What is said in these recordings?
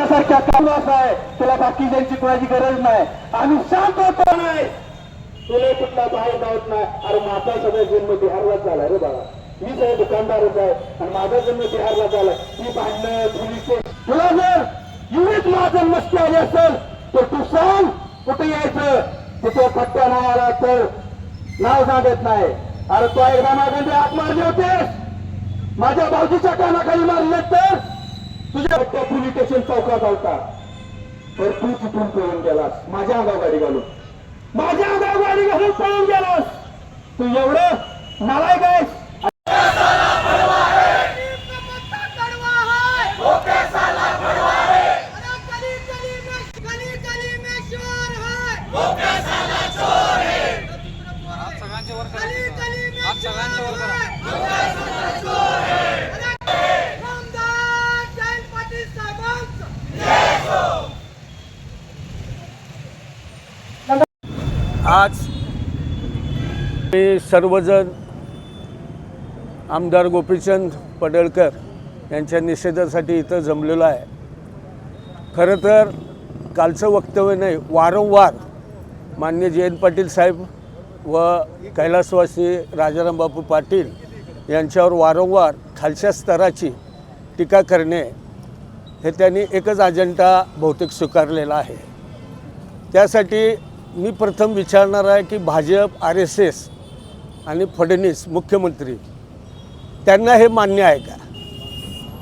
आमच्यासारख्या कामगार आहे तुला बाकीच्यांची कोणाची गरज नाही. आम्ही शांत होतो नाही? तुला कुठला बाहेर जात नाही. अरे माझा सगळा जन्म बिहारलाच झाला रे बाबा मी सगळं दुकानदारच आहे आणि माझा जन्म बिहारला झाला मी भांडणं पोलीस तुला जर युनिट माझं मस्ती आली असेल तर तू सांग कुठे यायचं? तिथे फटका नाही आला तर नाव सांगत नाही. अरे तो एकदा माझ्या हात मारले होते माझ्या भाऊजीच्या कानाखाली मारले तर तुझ्या त्या पोलीस स्टेशन चौकात होता. तर तू तिथून पळून गेलास. माझ्या अंगावर गाडी घालून. माझ्या अंगावर गाडी घालून पळून गेलास. तू एवढं नालायक आहेस कड़वा है वो कैसा ला कड़वा है अरे गली गली में गली गली में शोर है वो कैसा ला चोर है गली गली में शोर है वो कैसा ला चोर है अरे रामदास जैन पाटील साहेबांचं आज मी सर्वजण आमदार गोपीचंद पडळकर यांच्या निषेधासाठी इथं जमलेलो आहे. खरं तर कालचं वक्तव्य नाही वारंवार मान्य जयंत पाटील साहेब व कैलासवासी राजाराम बापू पाटील यांच्यावर वारंवार खालच्या स्तराची टीका करणे हे त्यांनी एकच अजेंडा बहुतेक स्वीकारलेला आहे. त्यासाठी मी प्रथम विचारणार आहे की भाजप आर एस एस आणि फडणवीस मुख्यमंत्री त्यांना हे मान्य आहे का?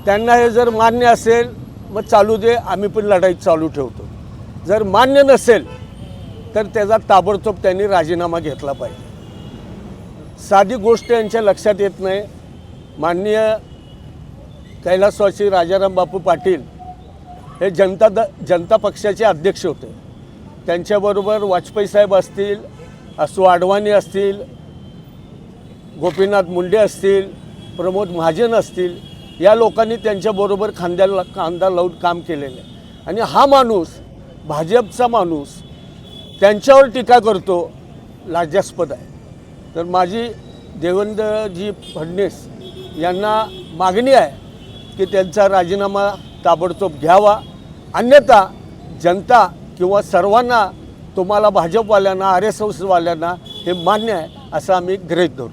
त्यांना हे जर मान्य असेल मग चालू दे आम्ही पण लढाई चालू ठेवतो. जर मान्य नसेल तर त्याचा ताबडतोब त्यांनी राजीनामा घेतला पाहिजे. साधी गोष्ट यांच्या लक्षात येत नाही. माननीय कैलासवासी राजाराम बापू पाटील हे जनता द जनता पक्षाचे अध्यक्ष होते. त्यांच्याबरोबर वाजपेयी साहेब असतील असू आडवाणी असतील गोपीनाथ मुंडे असतील प्रमोद महाजन असतील या लोकांनी त्यांच्याबरोबर खांद्याला कांदा लावून काम केलेलं आहे. आणि हा माणूस भाजपचा माणूस त्यांच्यावर टीका करतो लाज्यास्पद आहे. तर माझी देवेंद्रजी फडणवीस यांना मागणी आहे की त्यांचा राजीनामा ताबडतोब घ्यावा. अन्यथा जनता किंवा सर्वांना तुम्हाला भाजपवाल्यांना आर एस एसवाल्यांना हे मान्य आहे असं आम्ही गृहीत धरू.